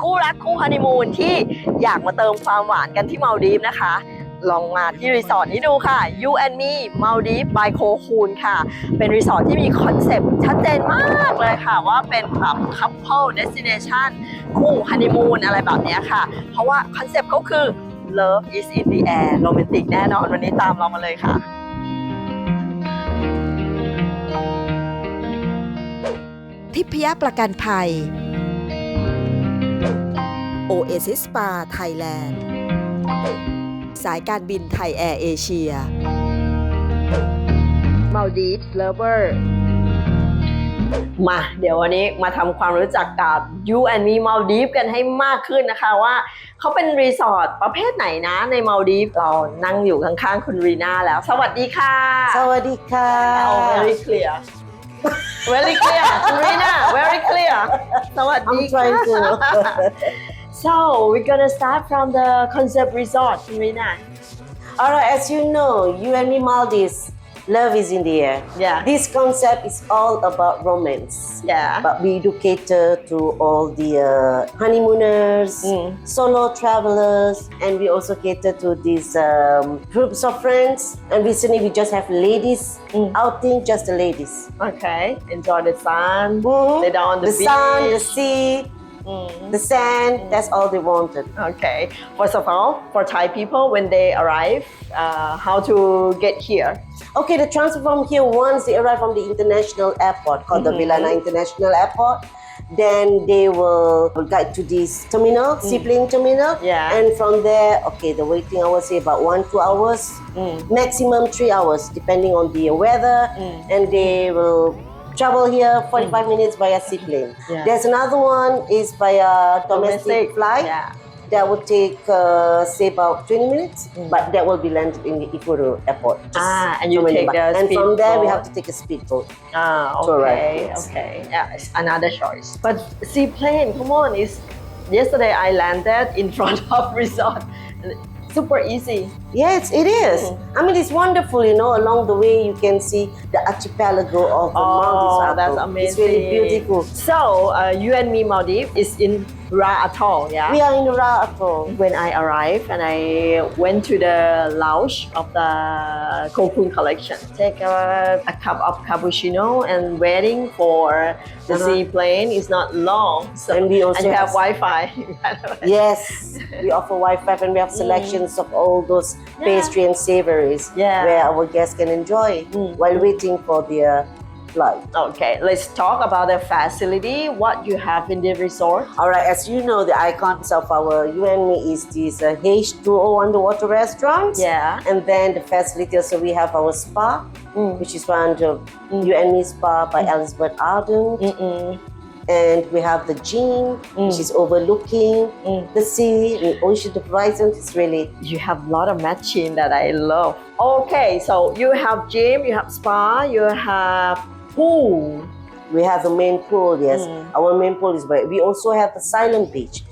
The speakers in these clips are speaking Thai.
คู่รักคู่ฮันนีมูนที่อยากมาเติมความหวานกันที่มาดีฟนะคะ ลองมาที่รีสอร์ทนี้ดูค่ะ You and Me Maldives by c o c o o n ค่ะ เป็นรีสอร์ทที่มีคอนเซปต์ชัดเจนมากเลยค่ะ ว่าเป็นแบบ couple destination คู่ฮันนีมูนอะไรแบบนี้ค่ะ เพราะว่าคอนเซปต์เขาคือ Love is in the air โรแมนติกแน่นอนวันนี้ตามเรามาเลยค่ะทิพยประกันภัย Oasis Spa Thailand สายการบินไทยแอร์เอเชีย Maldives Lover มาเดี๋ยววันนี้มาทำความรู้จักกับ You and Me Maldives กันให้มากขึ้นนะคะว่าเขาเป็นรีสอร์ทประเภทไหนนะในมาลดีฟเรานั่งอยู่ข้างๆ คุณรีน่าแล้ว สวัสดีค่ะ สวัสดีค่ะ Oh, very clear very clear คุณรีน่า very clear สวัสดี I'm trying ค่ะ to. So we're gonna start from the concept resort, Marina. All right, as you know, you and me, Maldives, love is in the air. Yeah. This concept is all about romance. Yeah. But we do cater to all the uh, honeymooners, mm. solo travelers, and we also cater to these um, groups of friends. And recently we just have ladies mm. outing, just the ladies. Okay. Enjoy the sun, mm -hmm. lay down the, the beach. sun, the sea the sand, that's all they wanted. Okay. First of all, for Thai people, when they arrive, uh, how to get here? Okay, the transfer from here, once they arrive from the international airport called the Villana International Airport, then they will guide to this terminal, seaplane terminal. Yeah. And from there, okay, the waiting hours say about one, two hours, Mm. maximum three hours, depending on the weather. Mm. And they will travel here 45 minutes via seaplane. Yeah. There's another one is via domestic, flight. Yeah. That would take, uh, say, about 20 minutes, but that will be landed in the Ikuru airport. just Ah, and you take the And from there, we have to take a speedboat. Ah, okay. Okay. Yeah, it's another choice. But seaplane, come on, is yesterday I landed in front of resort. Super easy. Yes, it is. Mm. I mean, it's wonderful, you know, along the way you can see the archipelago of the Oh, Maldives. that's amazing. It's really beautiful. So, uh, you and me Maldives is in Ra Atoll, yeah? We are in Ra Atoll. when I arrived and I went to the lounge of the Cocoon collection, take a, a cup of cappuccino and waiting for the Uh-huh. seaplane is not long. So And we also and have have- Wi-Fi. Yes, we offer Wi-Fi and we have selections of all those pastry and savories Yeah. where our guests can enjoy Mm. while waiting for their flight. okay, let's talk about the facility. What you have in the resort? All right, as you know, the icons of our UNME is this uh, H2O underwater restaurant. Yeah. And then the facility also we have our spa, Mm. which is run the UNME Spa by Elizabeth Arden. Mm-mm. And we have the gym, which is overlooking Mm. the sea, the ocean the horizon. It's really You have a lot of matching that I love. Okay, so you have gym, you have spa, you have pool. we have the main pool. Yes, Mm. our main pool is by. We also have the silent beach.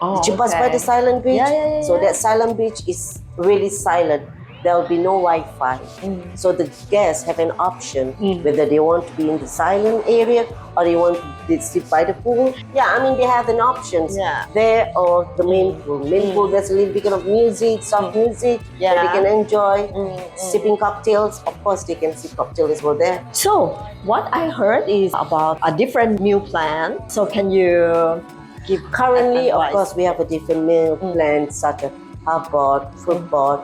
Oh, Did you pass by the silent beach? Yeah, yeah, yeah, So that silent beach is really silent. There will be no Wi-Fi. Mm. So the guests have an option Mm. whether they want to be in the silent area or they want to sit by the pool. Yeah, I mean they have an options Yeah. there or the main pool. Main Mm. pool there's a little bit of music, soft music that they can enjoy. Mm, mm. Sipping cocktails, of course they can sip cocktails as well there. So, what I heard is about a different meal plan. So, can you give Currently, of course, we have a different meal Mm. plan such as half board, full board,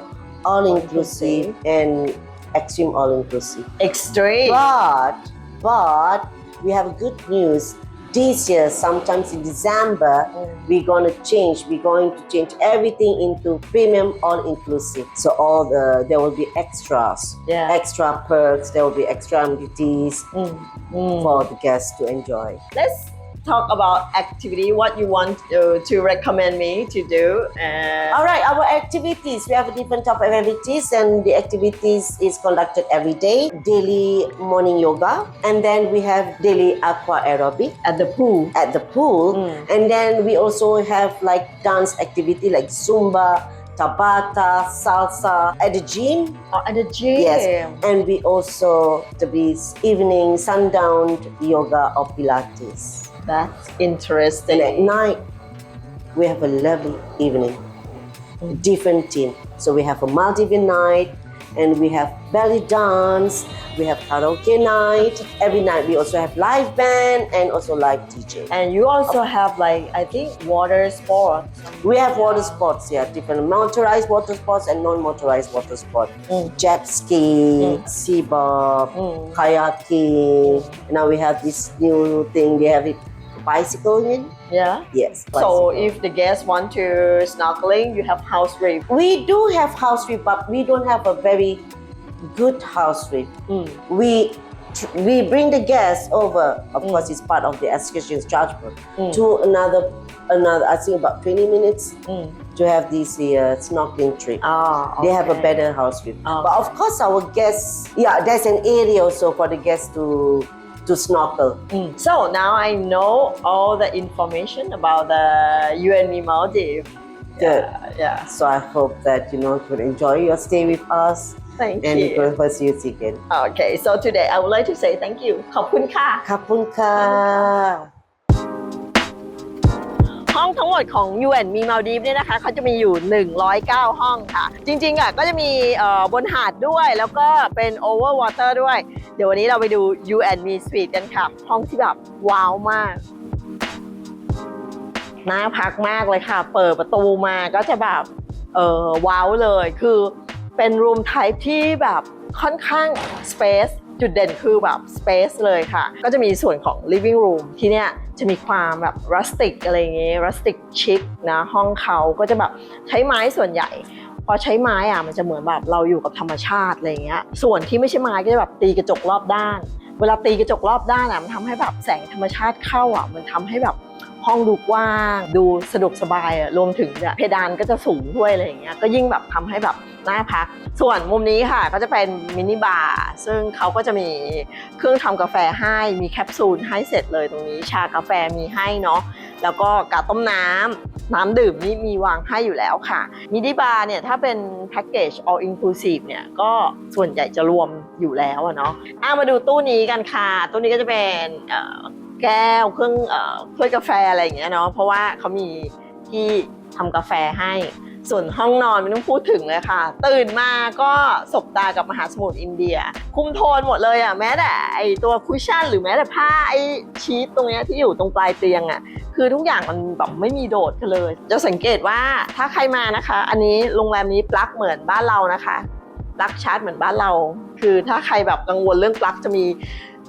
all inclusive, and extreme all inclusive. extreme? But, but we have good news. This year, sometimes in December, Mm. we're gonna change. We're going to change everything into premium all inclusive. So all the there will be extras, Yeah. extra perks. There will be extra amenities Mm, mm. for the guests to enjoy. Let's talk about activity. What you want to, to recommend me to do? Uh, All right, our activities. We have a different type of activities, and the activities is conducted every day. Daily morning yoga, and then we have daily aqua aerobic at the pool. at the pool, Mm. and then we also have like dance activity like zumba, tabata, salsa at the gym. Oh, at the gym. Yes, and we also the be evening sundown yoga or pilates. That's And at night, we have a lovely evening, different theme. So we have a Maldivian night, and we have belly dance, we have karaoke night. Every night we also have live band and also live DJ. and you also have like I think water sports We have water sports, yeah, different motorized water sports and non-motorized water sports. Mm. Jet ski, sea bob, Mm. kayaking. Now we have this new thing. They have it bicycling. yeah Yes. so bicycle. if the guests want to snorkeling you have house rate we do have house trip, but we don't have a very good house trip. Mm. We we bring the guests over. Of course, it's part of the excursion charge book Mm. to another another. I think about 20 minutes Mm. to have this uh, snorkeling trip. Ah, They have a better house view. Okay. But of course, our guests, yeah, there's an area also for the guests to to snorkel. Mm. So now I know all the information about the UNM Maldives. Good. Yeah, yeah. So I hope that you know you could enjoy your stay with us Thank and you. you will see you again. Okay, so today I would like to say thank you. ขอบคุณค่ะ Kapun ka. ห้องทั้งหมดของ UN มีมาลดีฟเนี่ยนะคะเขาจะมีอยู่ 109 ห้องค่ะ จริงๆอะก็จะมีบนหาดด้วย แล้วก็เป็น over water ด้วย เดี๋ยววันนี้เราไปดู UN มี Suite กันค่ะ ห้องที่แบบว้าวมากน่าพักมากเลยค่ะ เปิดประตูมาก็จะแบบเออว้าวเลย คือเป็นรูมไทป์ที่แบบค่อนข้าง space จุดเด่นคือแบบ space เลยค่ะ ก็จะมีส่วนของ living room ที่เนี้ย จะมีความแบบ rustic อะไรเงี้ย rustic chic นะห้องเขาก็จะแบบใช้ไม้ส่วนใหญ่ พอใช้ไม้อะมันจะเหมือนแบบเราอยู่กับธรรมชาติอะไรเงี้ยส่วนที่ไม่ใช่ไม้ก็จะแบบตีกระจกรอบด้าน เวลาตีกระจกรอบด้านอะมันทำให้แบบแสงธรรมชาติเข้าอะมันทำให้แบบห้องดูกว้าง ดูสะดวกสบายอะรวมถึงเนี่ยเพดานก็จะสูงด้วยอะไรอย่างเงี้ยก็ยิ่งแบบทำให้แบบน่าพัก ส่วนมุมนี้ค่ะก็จะเป็นมินิบาร์ซึ่งเขาก็จะมีเครื่องทำกาแฟให้มีแคปซูลให้เสร็จเลยตรงนี้ ชากาแฟมีให้เนาะแล้วก็กาต้มน้ำน้ำดื่มนี่มีวางให้อยู่แล้วค่ะมินิบาร์เนี่ยถ้าเป็นแพ็กเกจ all inclusive เนี่ยก็ส่วนใหญ่จะรวมอยู่แล้วอะเนาะอะมาดูตู้นี้กันค่ะ ตู้นี้ก็จะเป็นแก้วเครื่องเอ่อถ้วยกาแฟอะไรอย่างเงี้ยเนาะเพราะว่าเขามีที่ทำกาแฟให้ ส่วนห้องนอนไม่ต้องพูดถึงเลยค่ะ ตื่นมาก็สบตากับมหาสมุทรอินเดีย คุมโทนหมดเลยอะแม้แต่ไอตัวคุชชั่นหรือแม้แต่ผ้าไอชีตตรงเนี้ยที่อยู่ตรงปลายเตียงอะคือทุกอย่างมันแบบไม่มีโดดกันเลย จะสังเกตว่าถ้าใครมานะคะ อันนี้โรงแรมนี้ปลั๊กเหมือนบ้านเรานะคะปลั๊กชาร์จเหมือนบ้านเรา คือถ้าใครแบบกังวลเรื่องปลั๊กจะมี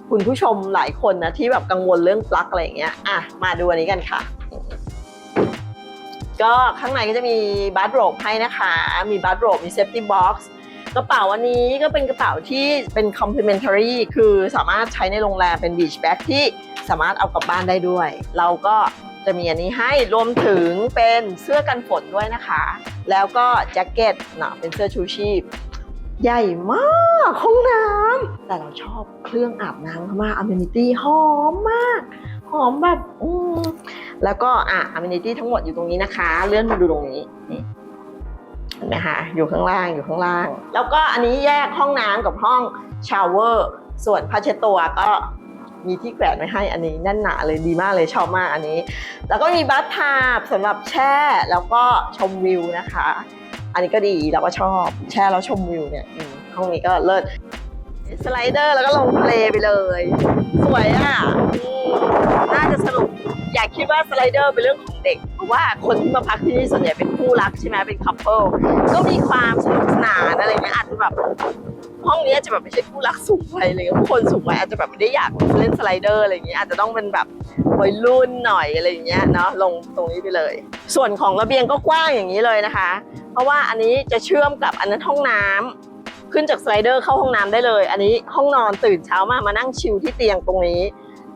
คุณผู้ชมหลายคนนะที่แบบกังวลเรื่องปลั๊กอะไรอย่างเงี้ยอะมาดูอันนี้กันค่ะ ก็ข้างในก็จะมีบัตโรบให้นะคะ มีบัตโรบมีเซฟตี้บ็อกซ์กระเป๋าอันนี้ก็เป็นกระเป๋าที่เป็น complementary คือสามารถใช้ในโรงแรมเป็น beach bag ที่สามารถเอากลับบ้านได้ด้วย เราก็จะมีอันนี้ให้รวมถึงเป็นเสื้อกันฝนด้วยนะคะ แล้วก็แจ็คเก็ตนะเป็นเสื้อชูชีพ ใหญ่มากห้องน้ำแต่เราชอบเครื่องอาบน้ำเขามาก amenity หอมมาก หอมแบบอืมแล้วก็อะ amenity ทั้งหมดอยู่ตรงนี้นะคะ เลื่อนมาดูตรงนี้นี่เห็นไหมคะอยู่ข้างล่างอยู่ข้างล่าง แล้วก็อันนี้แยกห้องน้ำกับห้องชาวเวอร์ส่วนผ้าเช็ดตัวก็มีที่แขวนไว้ให้อันนี้แน่นหนาเลยดีมากเลยชอบมากอันนี้ แล้วก็มีบัตทาบสำหรับแช่แล้วก็ชมวิวนะคะ อันนี้ก็ดีเราก็ชอบแช่แล้วชมวิวเนี่ยห้องนี้ก็เลิศ สไลเดอร์แล้วก็ลงทะเลไปเลย สวยอะน่าจะสนุกอยากคิดว่าสไลเดอร์เป็นเรื่องของเด็ก เพราะว่าคนที่มาพักที่นี่ส่วนใหญ่เป็นคู่รักใช่ไหมเป็นคัพเปิลก็มีความสนุกสนานอะไรเงี้ยอาจจะแบบห้องนี้อาจจะแบบไม่ใช่คู่รักสูงวัยเลยคนสูงวัยอาจจะแบบไม่ได้อยากเล่นสไลเดอร์อะไรอย่างเงี้ยอาจจะต้องเป็นแบบวัยรุ่นหน่อยอะไรอย่างเงี้ยเนาะลงตรงนี้ไปเลย ส่วนของระเบียงก็กว้างอย่างนี้เลยนะคะ เพราะว่าอันนี้จะเชื่อมกับอันนั้นห้องน้ำ ขึ้นจากสไลเดอร์เข้าห้องน้ำได้เลย อันนี้ห้องนอนตื่นเช้ามามานั่งชิลที่เตียงตรงนี้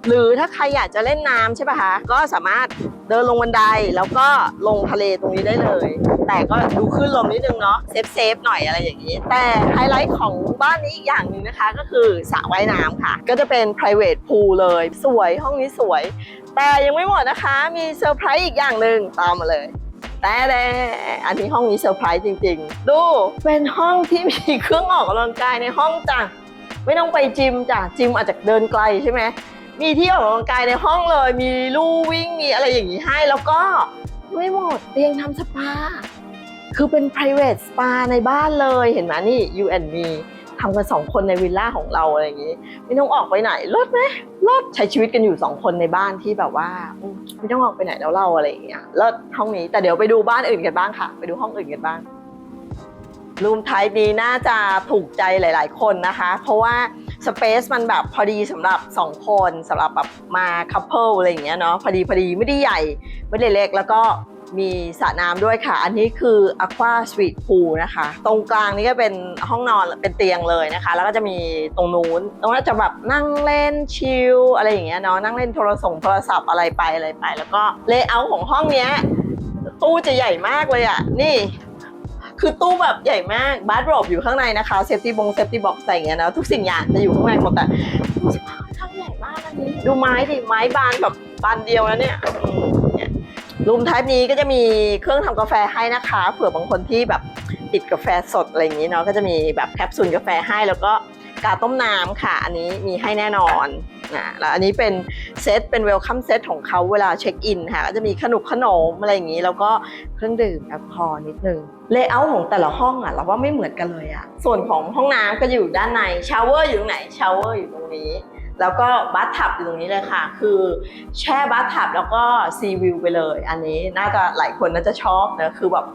หรือถ้าใครอยากจะเล่นน้ำใช่ป่ะคะก็สามารถเดินลงบันไดแล้วก็ลงทะเลตรงนี้ได้เลย แต่ก็ดูขึ้นลมนิดนึงเนาะเซฟเซฟหน่อยอะไรอย่างนี้ แต่ไฮไลท์ของบ้านนี้อีกอย่างหนึ่งนะคะ ก็คือสระว่ายน้ำค่ะ ก็จะเป็น private pool เลย สวยห้องนี้สวย แต่ยังไม่หมดนะคะมีเซอร์ไพรส์อีกอย่างหนึ่งตามมาเลย แต่แดอันนี้ห้องนี้เซอร์ไพรส์จริง ๆ ดูเป็นห้องที่มีเครื่องออกกำลังกายในห้องจ้ะไม่ต้องไปจิมจ้ะจิมอาจจะเดินไกลใช่ไหมมีที่ออกกำลังกายในห้องเลย มีลู่วิ่งมีอะไรอย่างนี้ให้ แล้วก็ไม่หมดเตียงทำสปา คือเป็น private spa ในบ้านเลยเห็นไหมนี่ you and me ทำกันสองคนในวิลล่าของเราอะไรอย่างนี้ไม่ต้องออกไปไหนรถไหมรถใช้ชีวิตกันอยู่สองคนในบ้านที่แบบว่าไม่ต้องออกไปไหนแล้วเราอะไรอย่างเงี้ยลิศห้องนี้แต่เดี๋ยวไปดูบ้านอื่นกันบ้างค่ะ ไปดูห้องอื่นกันบ้างรูมไทป์นี้น่าจะถูกใจหลาย ๆ คนนะคะ เพราะว่าสเปซมันแบบพอดีสำหรับ 2 คนสำหรับแบบมาคัพเปิลอะไรอย่างเงี้ยเนาะพอดีพอดีไม่ได้ใหญ่ไม่ได้เล็กแล้วก็ มีสระน้ำด้วยค่ะ อันนี้คือ Aqua Suite Pool นะคะ ตรงกลางนี่ก็เป็นห้องนอนเป็นเตียงเลยนะคะ แล้วก็จะมีตรงนู้น ตรงนั้นจะแบบนั่งเล่นชิลอะไรอย่างเงี้ยเนาะ นั่งเล่นโทรศัพท์โทรศัพท์อะไรไปอะไรไป แล้วก็เลเยอร์ของห้องเนี้ยตู้จะใหญ่มากเลยอะ่ะนี่คือตู้แบบใหญ่มากบาร์โรบอยู่ข้างในนะคะเซฟตี้บงเซฟตี้บ็อกซ์อะไรอย่างเงี้ยนะทุกสิ่งอย่างจะอยู่ข้างในหมดแต่ข้างใหญ่มากอันนี้ ดูไม้ดิไม้บานแบบบานเดียวนะเนี่ยอืมเนี่ย รูมไทป์นี้ก็จะมีเครื่องทำกาแฟให้นะคะ เผื่อบางคนที่แบบติดกาแฟสดอะไรอย่างนี้เนาะก็จะมีแบบแคปซูลกาแฟให้แล้วก็กาต้มน้ำค่ะ อันนี้มีให้แน่นอนนะแล้วอันนี้เป็นเซตเป็นเวลคัมเซตของเขาเวลาเช็คอินค่ะก็จะมีขนมขนมอะไรอย่างนี้ แล้วก็เครื่องดื่มแอลกอฮอล์นิดนึงเลเยอร์ของแต่ละห้องอะเราว่าไม่เหมือนกันเลยอะส่วนของห้องน้ำก็อยู่ด้านในชาวเวอร์อยู่ตรงไหนชาวเวอร์อยู่ตรงนี้ แล้วก็บัตทับอยู่ตรงนี้เลยค่ะ คือแช่บัตทับแล้วก็ซีวิวไปเลย อันนี้น่าจะหลายคนน่าจะชอบนะคือแบบ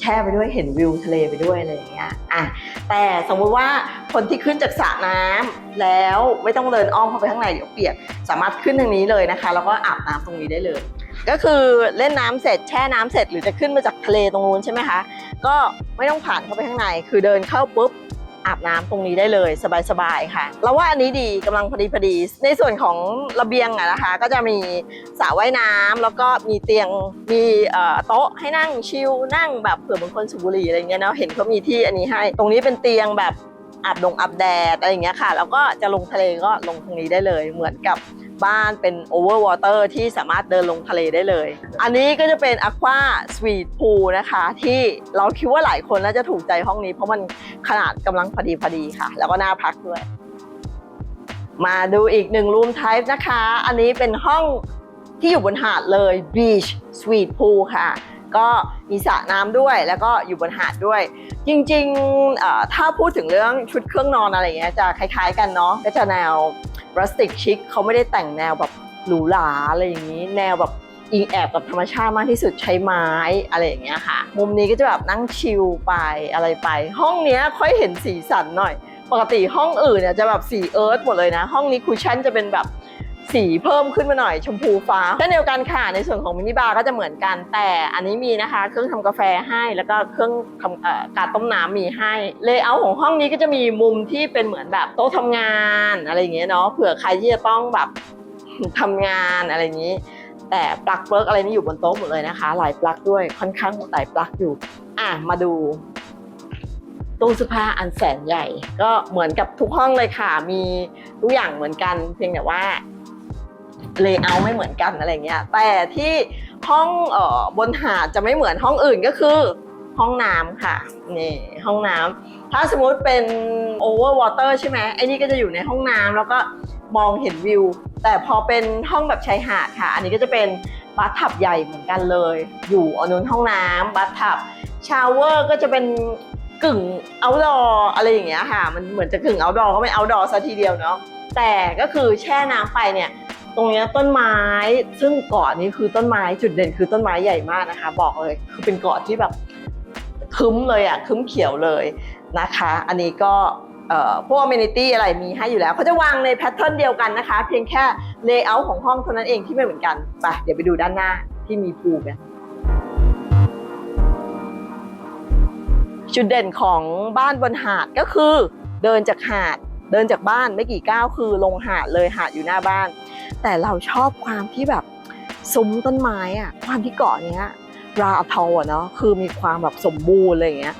แช่ไปด้วยเห็นวิวทะเลไปด้วยอะไรอย่างเงี้ยอะแต่สมมุติว่าคนที่ขึ้นจากสระน้ำแล้วไม่ต้องเดินอ้อมเข้าไปข้างในเดี๋ยวเปียกสามารถขึ้นทางนี้เลยนะคะ แล้วก็อาบน้ำตรงนี้ได้เลย ก็คือเล่นน้ำเสร็จแช่น้ำเสร็จหรือจะขึ้นมาจากทะเลตรงนู้นใช่ไหมคะก็ไม่ต้องผ่านเข้าไปข้างใน คือเดินเข้าปุ๊บ อาบน้ำตรงนี้ได้เลยสบายๆค่ะเราว่าอันนี้ดีกำลังพอดีพอดี ในส่วนของระเบียงอะนะคะ ก็จะมีสระว่ายน้ำแล้วก็มีเตียงมีโต๊ะให้นั่งชิลนั่งแบบเผื่อบางคนสูบบุหรี่อะไรเงี้ยเนาะเห็นเขามีที่อันนี้ให้ ตรงนี้เป็นเตียงแบบอาบดงอาบแดดอะไรอย่างเงี้ยค่ะ แล้วก็จะลงทะเลก็ลงตรงนี้ได้เลยเหมือนกับ บ้านเป็นโอเวอร์วอเตอร์ที่สามารถเดินลงทะเลได้เลย อันนี้ก็จะเป็น Aqua Suite Pool นะคะ ที่เราคิดว่าหลายคนน่าจะถูกใจห้องนี้เพราะมันขนาดกำลังพอดีพอดีค่ะ แล้วก็น่าพักด้วย มาดูอีกหนึ่งรูมไทป์นะคะ อันนี้เป็นห้องที่อยู่บนหาดเลย Beach Suite Pool ค่ะก็มีสระน้ำด้วยแล้วก็อยู่บนหาดด้วย จริงๆถ้าพูดถึงเรื่องชุดเครื่องนอนอะไรอย่างเงี้ยจะคล้ายๆกันเนาะก็จะแนว รัสติกชิคเขาไม่ได้แต่งแนวแบบหรูหราอะไรอย่างนี้ แนวแบบอิงแอบกับธรรมชาติมากที่สุดใช้ไม้อะไรอย่างเงี้ยค่ะ มุมนี้ก็จะแบบนั่งชิลไปอะไรไป ห้องเนี้ยค่อยเห็นสีสันหน่อย ปกติห้องอื่นเนี่ยจะแบบสีเอิร์ธหมดเลยนะ ห้องนี้คูชั่นจะเป็นแบบ สีเพิ่มขึ้นมาหน่อยชมพูฟ้าเช่นเดียวกันค่ะในส่วนของมินิบาร์ก็จะเหมือนกัน แต่อันนี้มีนะคะ เครื่องทำกาแฟให้แล้วก็เครื่องทำกาต้มน้ำมีให้เลเยอร์ของห้องนี้ก็จะมีมุมที่เป็นเหมือนแบบโต๊ะทำงานอะไรอย่างเงี้ยเนาะเผื่อใครที่จะต้องแบบทำงานอะไรอย่างนี้ แต่ปลั๊กเบิร์กอะไรนี่อยู่บนโต๊ะหมดเลยนะคะ หลายปลั๊กด้วยค่อนข้างหลายปลั๊กอยู่ อะมาดูตู้เสื้อผ้าอันแสนใหญ่ ก็เหมือนกับทุกห้องเลยค่ะ มีทุกอย่างเหมือนกัน เพียงแต่ว่า เลเยอร์ไม่เหมือนกันอะไรเงี้ยแต่ที่ห้องออบนหาดจะไม่เหมือนห้องอื่นก็คือห้องน้ำค่ะนี่ห้องน้ำถ้าสมมุติเป็นโอเวอร์วอเตอร์ใช่ไหมไอ้นี่ก็จะอยู่ในห้องน้ำแล้วก็มองเห็นวิว แต่พอเป็นห้องแบบชายหาดค่ะ อันนี้ก็จะเป็นบัตทับใหญ่เหมือนกันเลย อยู่อนุนห้องน้ำบัตทับชาวเวอร์ก็จะเป็นกึ่งเอาดออะไรอย่างเงี้ยค่ะ มันเหมือนจะกึ่งเอาดอก็ไม่เอาดอซะทีเดียวเนาะแต่ก็คือแช่น้ำไปเนี่ย ตรงนี้ต้นไม้ซึ่งเกาะนี้คือต้นไม้จุดเด่นคือต้นไม้ใหญ่มากนะคะ บอกเลยคือเป็นเกาะที่แบบคึ้มเลยอะคึ้มเขียวเลยนะคะ อันนี้ก็พวกอเมนิตี้อะไรมีให้อยู่แล้วเขาจะวางในแพทเทิร์นเดียวกันนะคะ เพียงแค่เลเยอร์ของห้องเท่านั้นเองที่ไม่เหมือนกันไปเดี๋ยวไปดูด้านหน้าที่มีพูกันจุดเด่นของบ้านบนหาดก็คือเดินจากหาดเดินจากบ้านไม่กี่ก้าวคือลงหาดเลยหาดอยู่หน้าบ้าน แต่เราชอบความที่แบบซุ้มต้นไม้อะความที่เกาะเนี้ยราอัทออะเนาะคือมีความแบบสมบูรณ์อะไรอย่างเงี้ย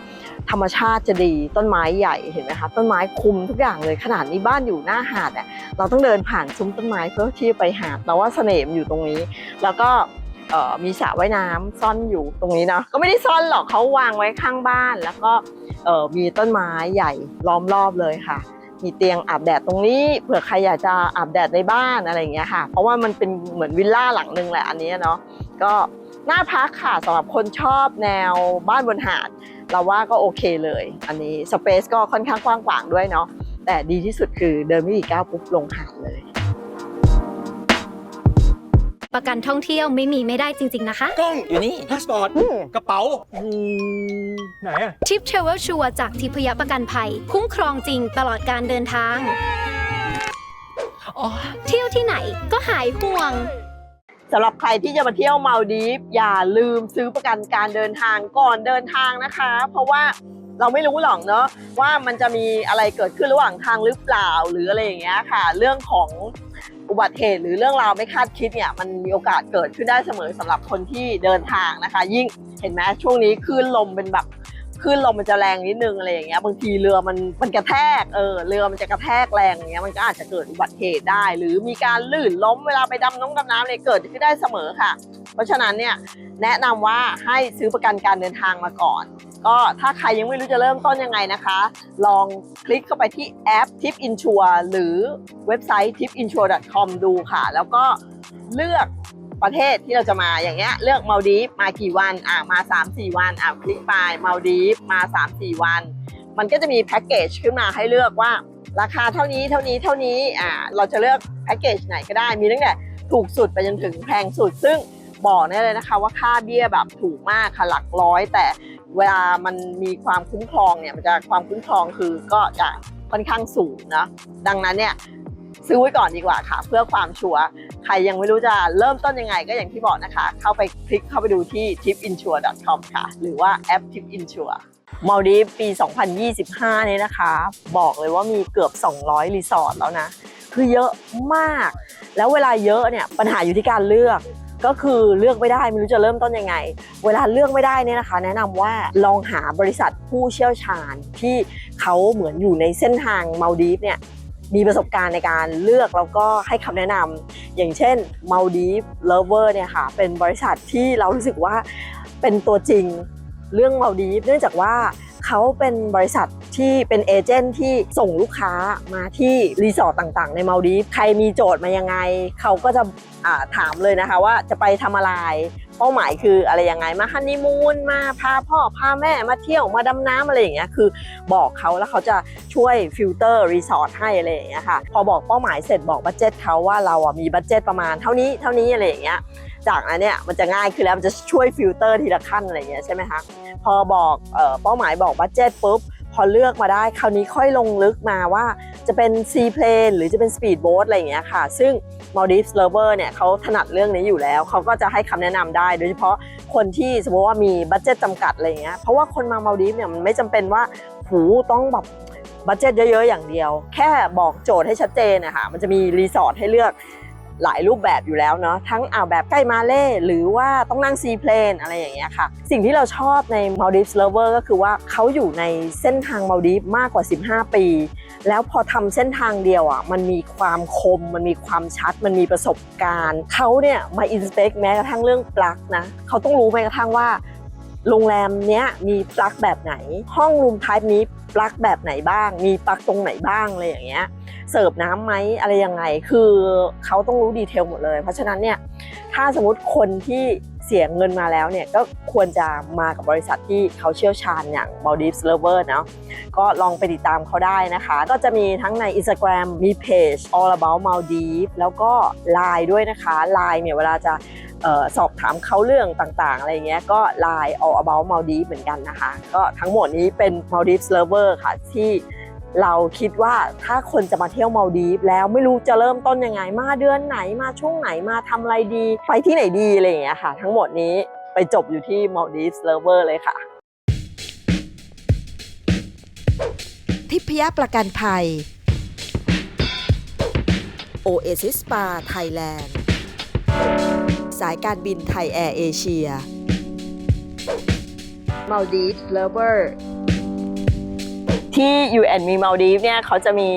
ธรรมชาติจะดีต้นไม้ใหญ่เห็นไหมคะต้นไม้คุมทุกอย่างเลยขนาดนี้บ้านอยู่หน้าหาดอะเราต้องเดินผ่านซุ้มต้นไม้เพื่อที่จะไปหาดเราว่าเสน่ห์อยู่ตรงนี้ แล้วก็มีสระว่ายน้ำซ่อนอยู่ตรงนี้เนาะก็ไม่ได้ซ่อนหรอกเขาวางไว้ข้างบ้าน แล้วก็มีต้นไม้ใหญ่ล้อมรอบเลยค่ะ มีเตียงอาบแดดตรงนี้เผื่อใครอยากจะอาบแดดในบ้านอะไรอย่างเงี้ยค่ะ เพราะว่ามันเป็นเหมือนวิลล่าหลังนึงแหละอันนี้เนาะก็น่าพักค่ะสำหรับคนชอบแนวบ้านบนหาด เราว่าก็โอเคเลย อันนี้สเปซก็ค่อนข้างกว้างขวางด้วยเนาะแต่ดีที่สุดคือเดินไม่กี่ก้าวปุ๊บลงหาดเลย ประกันท่องเที่ยวไม่มีไม่ได้จริง ๆ นะคะ กล้องอยู่นี่พาสปอร์ตกระเป๋าอืมไหนอะทิปเทรเวลชัวจากทิพยประกันภัย คุ้มครองจริงตลอดการเดินทาง อ๋อ เที่ยวที่ไหนก็หายห่วงสำหรับใครที่จะมาเที่ยวมาลดีฟอย่าลืมซื้อประกันการเดินทางก่อนเดินทางนะคะ เพราะว่าเราไม่รู้หรอกเนาะว่ามันจะมีอะไรเกิดขึ้นระหว่างทางหรือเปล่าหรืออะไรอย่างเงี้ยค่ะ เรื่องของ อุบัติเหตุหรือเรื่องราวไม่คาดคิดเนี่ยมันมีโอกาสเกิดขึ้นได้เสมอสำหรับคนที่เดินทางนะคะ ยิ่งเห็นไหมช่วงนี้คลื่นลมเป็นแบบคลื่นลมมันจะแรงนิดนึงอะไรอย่างเงี้ยบางทีเรือมันมันกระแทกเออเรือมันจะกระแทกแรงอย่างเงี้ยมันก็อาจจะเกิดอุบัติเหตุได้ หรือมีการลื่นล้มเวลาไปดำน้องดำน้ำเนี่ยเกิดขึ้นได้เสมอค่ะ เพราะฉะนั้นเนี่ยแนะนำว่าให้ซื้อประกันการเดินทางมาก่อน ก็ถ้าใครยังไม่รู้จะเริ่มต้นยังไงนะคะ ลองคลิกเข้าไปที่แอป Tip Insure หรือเว็บไซต์ tipinsure.com ดูค่ะ แล้วก็เลือกประเทศที่เราจะมาอย่างเงี้ยเลือกมาดีฟมากี่วันอะมา 3-4 วันอะคลิกไปมาดีฟมา 3-4 วัน มันก็จะมีแพ็กเกจขึ้นมาให้เลือกว่า ราคาเท่านี้เท่านี้เท่านี้อ่าเราจะเลือกแพ็กเกจไหนก็ได้มีตั้งแต่ถูกสุดไปจนถึงแพงสุดซึ่งบอกได้เลยนะคะว่าค่าเบี้ยแบบถูกมากค่ะหลักร้อย แต่ เวลามันมีความคุ้มครองเนี่ยมันจะความคุ้มครองคือก็จะค่อนข้างสูงนะดังนั้นเนี่ยซื้อไว้ก่อนดีกว่าค่ะ เพื่อความชัวร์ใครยังไม่รู้จะเริ่มต้นยังไงก็อย่างที่บอกนะคะ เข้าไปคลิกเข้าไปดูที่ tipinsure.com ค่ะ หรือว่าแอป Tip Insure มาลดีปี 2025นี้นะคะ บอกเลยว่ามีเกือบ 200 รีสอร์ทแล้วนะ คือเยอะมาก แล้วเวลาเยอะเนี่ยปัญหาอยู่ที่การเลือก ก็คือเลือกไม่ได้ไม่รู้จะเริ่มต้นยังไง เวลาเลือกไม่ได้เนี่ยนะคะ แนะนำว่าลองหาบริษัทผู้เชี่ยวชาญที่เขาเหมือนอยู่ในเส้นทางมาลดีฟเนี่ยมีประสบการณ์ในการเลือกแล้วก็ให้คำแนะนำอย่างเช่น Maldives Lover เนี่ยค่ะเป็นบริษัทที่เรารู้สึกว่าเป็นตัวจริงเรื่องมาลดีฟเนื่องจากว่า เขาเป็นบริษัทที่เป็นเอเจนต์ที่ส่งลูกค้ามาที่รีสอร์ทต่างๆ ในมาลดีฟใครมีโจทย์มายังไง เขาก็จะาถามเลยนะคะว่าจะไปทำอะไร เป้าหมายคืออะไรยังไงมาฮันนีมูนมาพาพ่อพาแม่มาเที่ยวมาดำน้ำอะไรอย่างเงี้ยคือบอกเขาแล้วเขาจะช่วยฟิลเตอร์รีสอร์ทให้อะไรอย่างเงี้ยค่ะพอบอกเป้าหมายเสร็จบอกบัตเจ็ตเขาว่าเราอะมีบัตเจ็ตประมาณเท่านี้เท่านี้อะไรอย่างเงี้ย จากนั้นเนี่ยมันจะง่ายขึ้นแล้วมันจะช่วยฟิลเตอร์ทีละขั้นอะไรเงี้ยใช่ไหมคะพอบอกเป้าหมายบอกบัตเจ็ตปุ๊บพอเลือกมาได้คราวนี้ค่อยลงลึกมาว่าจะเป็นซีเพลนหรือจะเป็นสปีดโบ๊ทอะไรอย่างเงี้ยค่ะ ซึ่ง Maldives Lover เนี่ยเขาถนัดเรื่องนี้อยู่แล้ว เขาก็จะให้คำแนะนำได้ โดยเฉพาะคนที่สมมติว่ามีบัตเจ็ตจำกัดอะไรเงี้ย เพราะว่าคนมา Maldives เนี่ยมันไม่จำเป็นว่าหูต้องแบบบัตเจ็ตเยอะๆอย่างเดียว แค่บอกโจทย์ให้ชัดเจนนะคะมันจะมีรีสอร์ทให้เลือก หลายรูปแบบอยู่แล้วเนาะทั้งอ่าวแบบใกล้มาเล่หรือว่าต้องนั่งซีเพลนอะไรอย่างเงี้ยค่ะ สิ่งที่เราชอบใน Maldives Lover ก็คือว่าเขาอยู่ในเส้นทางมาลดีฟมากกว่า 15 ปี แล้วพอทำเส้นทางเดียวอะมันมีความคม มันมีความชัด มันมีประสบการณ์ เขาเนี่ยมาอินสเปกแม้กระทั่งเรื่องปลั๊กนะเขาต้องรู้แม้กระทั่งว่า โรงแรมเนี้ยมีปลั๊กแบบไหน ห้องรูมไทป์นี้ปลั๊กแบบไหนบ้าง มีปลั๊กตรงไหนบ้างอะไรอย่างเงี้ย เสิร์ฟน้ำไหมอะไรยังไง คือเขาต้องรู้ดีเทลหมดเลย เพราะฉะนั้นเนี่ย ถ้าสมมติคนที่ เสียเงินมาแล้วเนี่ยก็ควรจะมากับบริษัทที่เขาเชี่ยวชาญอย่าง Maldives Lover เนาะก็ลองไปติดตามเขาได้นะคะ ก็จะมีทั้งใน Instagram มีเพจ all about Maldives แล้วก็ Line ด้วยนะคะ Line เนี่ยเวลาจะออสอบถามเขาเรื่องต่างๆ อะไรเงี้ยก็ Line all about Maldives เหมือนกันนะคะ ก็ทั้งหมดนี้เป็น Maldives Lover ค่ะที่ เราคิดว่าถ้าคนจะมาเที่ยวมาลดีฟแล้วไม่รู้จะเริ่มต้นยังไง มาเดือนไหนมาช่วงไหนมาทำอะไรดี ไปที่ไหนดีอะไรอย่างเงี้ยค่ะ ทั้งหมดนี้ไปจบอยู่ที่ Maldives Lover เลยค่ะ ทิพยประกันภัย Oasis Spa Thailand สายการบินไทยแอร์เอเชีย Maldives Lover ที่ UN มี Maldives เนี่ยเขาจะมี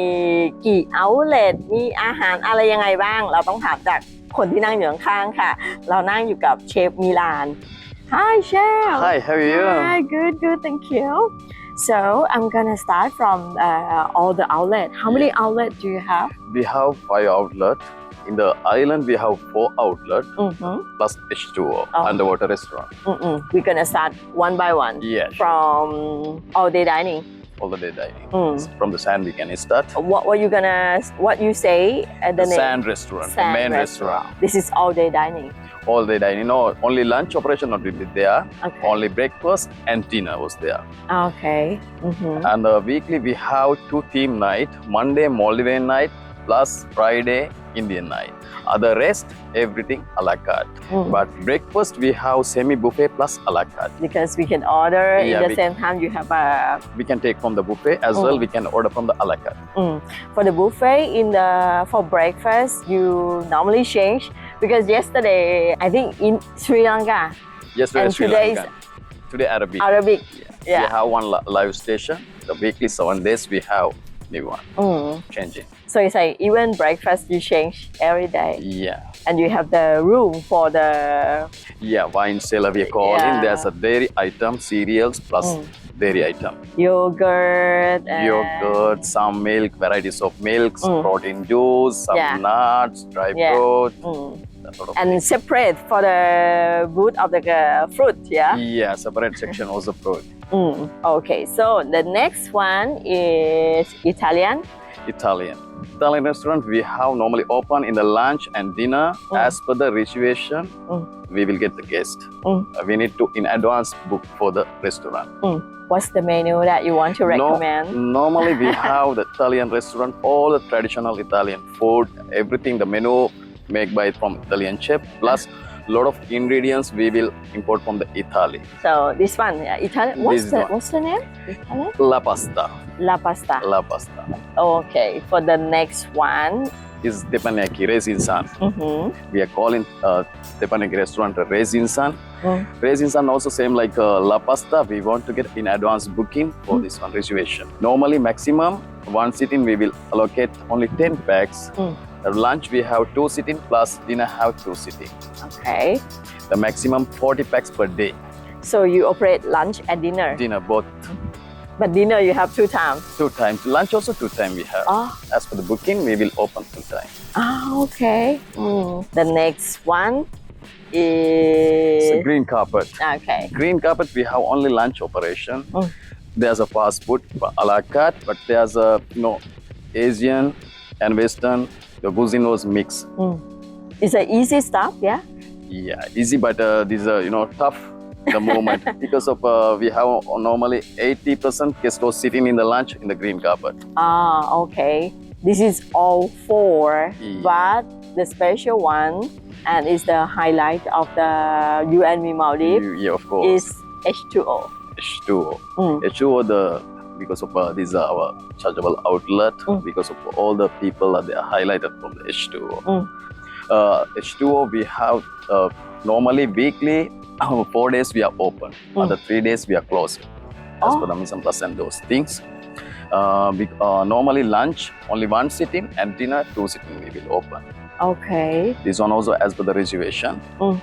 กี่ outlet มีอาหารอะไรยังไงบ้าง เราต้องถามจากคนที่นั่งอยู่ข้างๆค่ะ เรานั่งอยู่กับเชฟมิลาน Hi chef Hi, how are you? Hi good good thank you so I'm gonna start from uh, all the outlet how many outlet do you have We have five outlets. in the island we have four outlets Mm-hmm. plus H2O Oh. underwater restaurant. Mm-mm. We're gonna start one by one Yeah, sure. from all day dining. All the day dining. Mm. From the sand we can start. What what you gonna what you say at the, The name? sand restaurant, Sand main restaurant. This is all day dining. All day dining. No, only lunch operation not be there. Okay. Only breakfast and dinner was there. Okay. Mm-hmm. And uh, weekly we have two theme night. Monday Maldivian night plus Friday Indian night. Other rest everything a la carte. Mm. But breakfast we have semi buffet plus a la carte. because we can order Yeah, at the same time you have a We can take from the buffet as well. Mm. We can order from the a la carte. mm, for the buffet in the for breakfast you normally change because yesterday I think in Sri Lanka Yesterday And Sri today is- Today Arabic. Arabic We yeah have one live station. The weekly seven days we have new one mm. changing. So it's like even breakfast you change every day Yeah. and you have the room for the Yeah, wine cellar we call Yeah. in. There's a dairy item, cereals plus Mm. dairy item. yogurt and Yogurt, some milk, varieties of milks, Mm. protein juice, some Yeah. nuts, dry Yeah. fruit, mm. that sort of and separate for the booth of the uh, fruit yeah Yeah, separate section also fruit. Mm, okay, so the next one is Italian. Italian. Italian restaurant we have normally open in the lunch and dinner Mm. as per the reservation. Mm. We will get the guest. Mm. Uh, we need to in advance book for the restaurant. What's the menu that you want to No- recommend? Normally we have the Italian restaurant, all the traditional Italian food, everything the menu made by from Italian chef plus lot of ingredients we will import from the Italy. So this one, yeah, Italian. What's This the one. what's the name? Italian? La pasta, La pasta. la pasta Okay, for the next one. is teppanyaki resin san. Mm-hmm. We are calling uh, teppanyaki restaurant a resin san. Mm. Resin san also same like uh, la pasta. We want to get in advance booking for Mm. this one reservation. Normally maximum one sitting we will allocate only 10 packs. Mm. Lunch we have two sitting plus dinner have two sitting. Okay. The maximum 40 packs per day. So you operate lunch and dinner, Dinner both but dinner you have two times. two times. Lunch also two times we have. Oh, As for the booking, we will open two times. ah, okay. Mm. The next one is green carpet. okay. Green carpet we have only lunch operation. Mm. There's a fast food for a la carte, but there's a you know Asian and Western. The cuisine was mixed. It's an easy stuff, yeah. Yeah, easy, but uh, these are you know tough. The moment because of uh, we have normally 80% guests was sitting in the lunch in the green carpet. Ah, okay. This is all four, Yeah. but the special one and is the highlight of the you and me Maldives Yeah, of course. is H2O. H2O. Mm. H2O the because of uh, these are our chargeable outlet Mm. because of all the people that they are highlighted from the H2O. Mm. Uh, H2O we have uh, normally weekly four days we are open. Mm. Other three days we are closed. As Oh. per the en place and those things. Uh, we, uh, normally lunch only one sitting and dinner two sitting we will open. Okay. This one also as per the reservation. Mm.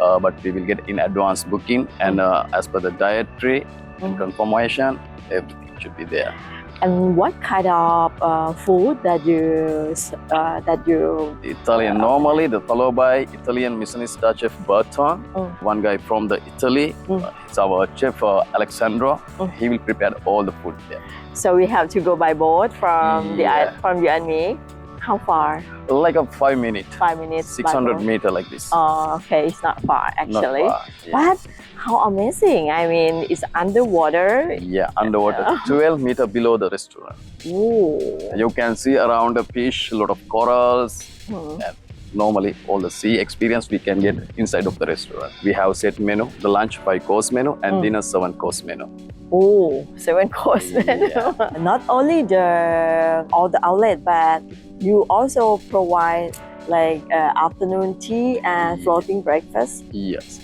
Uh, but we will get in advance booking and uh, as per the dietary. Confirmation, everything should be there. And what kind of uh, food that you uh, that you Italian normally the followed by Italian Michelin star chef Berton, Mm. one guy from the Italy. Mm. Uh, it's our chef uh, Alexandro. Mm. He will prepare all the food there. so we have to go by boat from the Yeah. i- from you and me. How far? Like a five minute, Five minutes. 600 meter like this. Oh, okay. It's not far actually. Not far, yeah. But how amazing! I mean, it's underwater. Yeah, underwater, 12 meter below the restaurant. Ooh. You can see around the fish, a lot of corals. Hmm. And normally, all the sea experience we can get inside of the restaurant. We have set menu, the lunch five course menu, and Mm. dinner seven course menu. Oh, seven course menu. Not only the all the outlet, but you also provide like uh, afternoon tea and floating breakfast. Yes.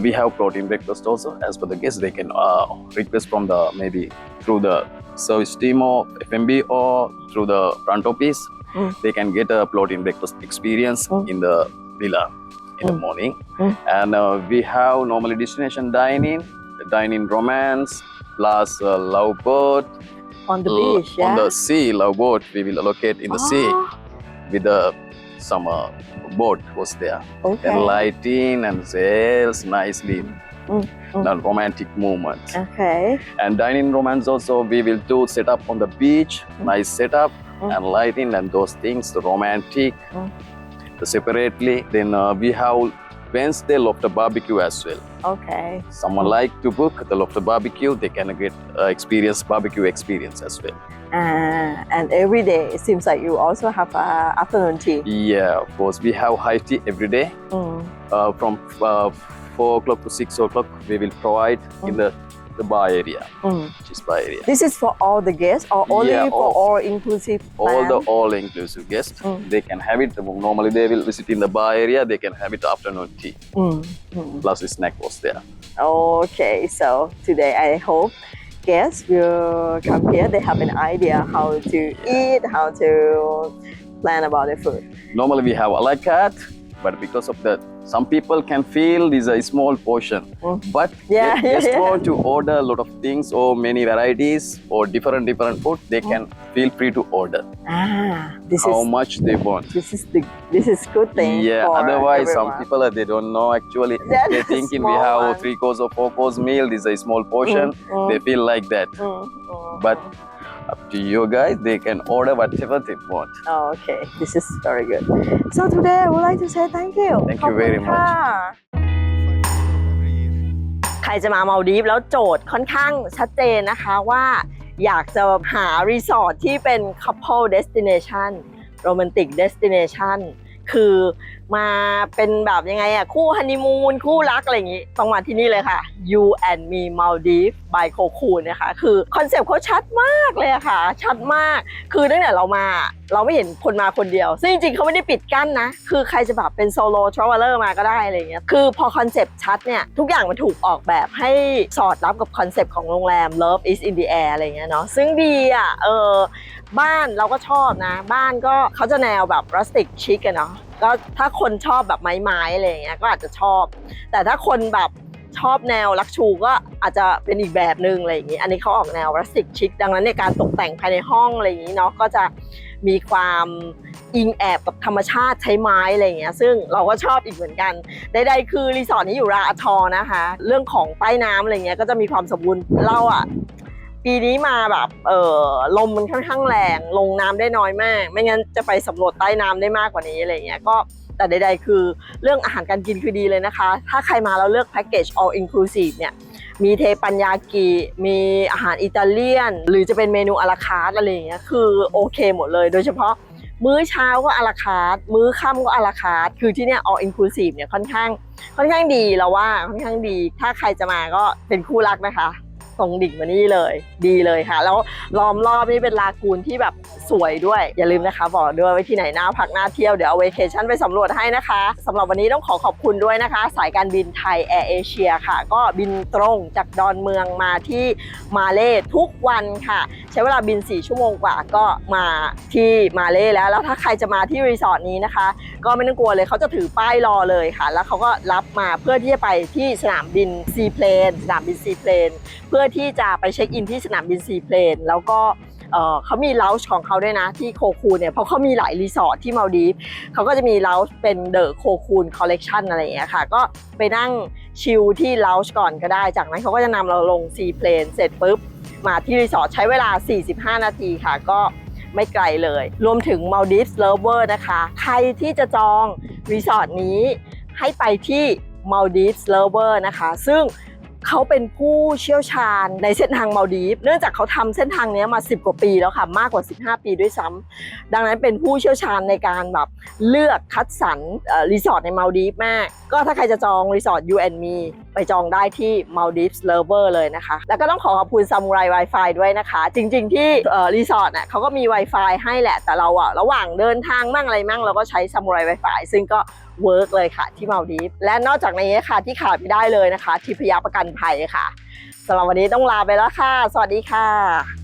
We have protein breakfast also. As per the guests, they can uh, request from the maybe through the service team or FMB or through the front office. Mm. They can get a protein breakfast experience Mm. in the villa in the Mm. morning. Mm. And uh, we have normally destination dining, dining romance, plus uh, love boat. On the beach, yeah. On the sea, love boat, we will allocate in the sea Ah, with the some uh, boat was there. Okay. And lighting and sails nicely. Mm, mm. The romantic movements. Okay. And dining romance also we will do set up on the beach, nice setup Mm. and lighting and those things, the romantic. Mm. Separately, then uh, we have Wednesday lobster barbecue as well. Okay. Someone like to book the lobster barbecue, they can get uh, experience barbecue experience as well. Uh, and every day it seems like you also have uh, afternoon tea. Yeah, of course, we have high tea every day. Mm. Uh, from uh, four o'clock to six o'clock, we will provide in the the bar area, Mm. which is bar area. This is for all the guests or only Yeah, for all- all inclusive all the all-inclusive guests. Mm. They can have it. Normally, they will visit in the bar area. They can have it afternoon tea Mm. Mm. plus the snack was there. Okay, so today I hope guests will come here. They have an idea how to eat, how to plan about the food. Normally, we have a la carte, but because of that, some people can feel this is a small portion. Mm. But Yeah, they just yeah. want to order a lot of things or many varieties or different different food. They Mm. can feel free to order Ah, this how is much they want. this is the this is good thing. Yeah, otherwise some people they don't know actually. Yeah, They the thinking we have one. three course or four course meal. This is a small portion. mm. They feel like that. Mm, mm, But to you guys, they can order whatever they want. Oh, okay, this is very good. So today I would like to say thank you. Thank ขอบ you คุณ very much. ค่ะใครจะมามาดีฟแล้วโจทย์ค่อนข้างชัดเจนนะคะว่าอยากจะหารีสอร์ทที่เป็น couple destination romantic destination คือ มาเป็นแบบยังไงอะคู่ฮันนีมูนคู่รักอะไรอย่างงี้ ต้องมาที่นี่เลยค่ะ You and Me Maldives by c o c o o นะคะ คือคอนเซปต์เขาชัดมากเลยอะค่ะ ชัดมาก คือตั้งแต่เรามา เราไม่เห็นคนมาคนเดียว ซึ่งจริงๆเขาไม่ได้ปิดกั้นนะ คือใครจะแบบเป็นโซโล่ทราเวลเลอร์มาก็ได้อะไรเงี้ยคือพอคอนเซปต์ชัดเนี่ย ทุกอย่างมันถูกออกแบบให้สอดรับกับคอนเซปต์ของโรงแรม Love is in the air อะไรเงี้ยเนาะซึ่งดีอะเออบ้านเราก็ชอบนะ บ้านก็เขาจะแนวแบบรัสติกชิคกันเนาะก็ถ้าคนชอบแบบไม้ๆอะไรเงี้ยก็อาจจะชอบ แต่ถ้าคนแบบชอบแนวลักชูก็อาจจะเป็นอีกแบบหนึ่งอะไรอย่างงี้ อันนี้เขาออกแนวรัสติกชิคดังนั้นในการตกแต่งภายในห้องอะไรอย่างงี้เนาะก็จะ มีความอิงแอบกับธรรมชาติใช้ไม้อะไรเงี้ย ซึ่งเราก็ชอบอีกเหมือนกันใดๆคือรีสอร์ทนี้อยู่ราอาทอนะคะ เรื่องของใต้น้ำอะไรเงี้ยก็จะมีความสมบูรณ์เราอะปีนี้มาแบบเออลมมันค่อนข้างแรงลงน้ำได้น้อยมาก ไม่งั้นจะไปสำรวจใต้น้ำได้มากกว่านี้อะไรเงี้ยก็แต่ใดๆคือเรื่องอาหารการกินคือดีเลยนะคะ ถ้าใครมาแล้วเลือกแพ็กเกจ all inclusive เนี่ย มีเทปัญญากิ มีอาหารอิตาเลียน หรือจะเป็นเมนูอลาคาร์ทอะไรอย่างเงี้ยคือโอเคหมดเลย โดยเฉพาะมื้อเช้าก็อลาคาร์ทมื้อค่ำก็อลาคาร์ทคือที่เนี่ยออ l อินคลูซีฟเนี่ยค่อนข้างค่อนข้างดีเราว่าค่อนข้างดี ถ้าใครจะมาก็เป็นคู่รักนะคะ ตรงดิ่งมานี่เลย ดีเลยค่ะ แล้วล้อมรอบนี่เป็นลากูนที่แบบสวยด้วย อย่าลืมนะคะ บอกด้วยไว้ที่ไหนน่าพักน่าเที่ยวเดี๋ยวเอาเวเคชั่นไปสำรวจให้นะคะสำหรับวันนี้ต้องขอขอบคุณด้วยนะคะ สายการบินไทยแอร์เอเชียค่ะ ก็บินตรงจากดอนเมืองมาที่มาเลทุกวันค่ะ ใช้เวลาบิน 4 ชั่วโมงกว่าก็มาที่มาเลแล้ว แล้วถ้าใครจะมาที่รีสอร์ทนี้นะคะ ก็ไม่ต้องกลัวเลยเขาจะถือป้ายรอเลยค่ะ แล้วเขาก็รับมาเพื่อที่จะไปที่สนามบินซีเพลนสนามบินซีเพลนเพื่อที่จะไปเช็คอินที่สนามบินซีเพลนแล้วก็เขามีเลาส์ของเขาด้วยนะที่โคคูนเนี่ยเพราะเขามีหลายรีสอร์ทที่มาดีฟเขาก็จะมีเลาส์เป็นเดอะโคคูนคอลเลกชันอะไรอย่างเงี้ยค่ะ ก็ไปนั่งชิลที่เลาส์ก่อนก็ได้ จากนั้นเขาก็จะนำเราลงซีเพลนเสร็จปุ๊บ มาที่รีสอร์ทใช้เวลา 45 นาทีค่ะ ก็ไม่ไกลเลย รวมถึง Maldives Lover นะคะ ใครที่จะจองรีสอร์ทนี้ให้ไปที่ Maldives Lover นะคะ ซึ่ง เขาเป็นผู้เชี่ยวชาญในเส้นทางมาดีฟเนื่องจากเขาทำเส้นทางนี้มา 10 กว่าปีแล้วค่ะมากกว่า 15 ปีด้วยซ้ำดังนั้นเป็นผู้เชี่ยวชาญในการแบบเลือกคัดสรรรีสอร์ทในมาดีฟมากก็ถ้าใครจะจองรีสอร์ท You and Me ไปจองได้ที่ Maldives Lover เลยนะคะ แล้วก็ต้องขอขอบคุณ Samurai Wi-Fi ด้วยนะคะ จริง ๆ ที่รีสอร์ทน่ะเขาก็มี Wi-Fi ให้แหละแต่เราอะระหว่างเดินทางมั่งอะไรมั่งเราก็ใช้ Samurai Wi-Fi ซึ่งก็เวิร์กเลยค่ะที่มาดีฟและนอกจากนี้ค่ะที่ขาดไม่ได้เลยนะคะทิพยประกันภัยค่ะสำหรับวันนี้ต้องลาไปแล้วค่ะ สวัสดีค่ะ